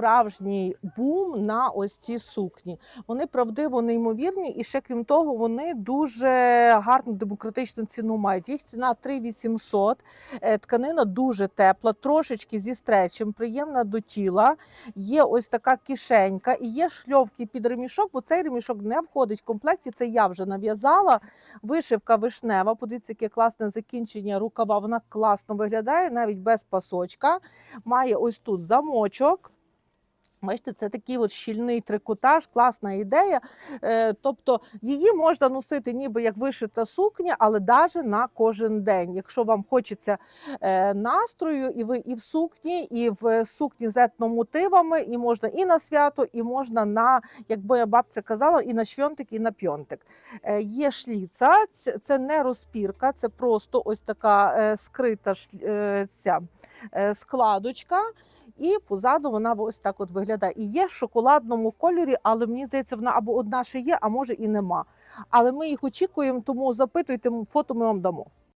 справжній бум на ось ці сукні. Вони правдиво неймовірні, і ще крім того, вони дуже гарну демократичну ціну мають. Їх ціна 3800. Е, Тканина дуже тепла, трошечки зі стречем, приємна до тіла. Є ось така кишенька і є шльовки під ремішок, бо цей ремішок не входить в комплекті. Це я вже нав'язала. Вишивка вишнева. Подивіться, яке класне закінчення рукава. Вона класно виглядає, навіть без пасочка. Має ось тут замочок. Бачите, це такий от щільний трикотаж, класна ідея. Е, тобто її можна носити ніби як вишита сукня, але навіть на кожен день. Якщо вам хочеться е, настрою, і ви і в сукні, і в сукні з етномотивами, і можна і на свято, і можна на, як моя бабця казала, і на швьонтик, і на пьонтик. Е, є шліца, це, не розпірка, це просто ось така скрита ця складочка. І позаду вона ось так от виглядає. І є в шоколадному кольорі, але мені здається, вона або одна ще є, а може і нема. Але ми їх очікуємо, тому запитуйте, фото ми вам дамо.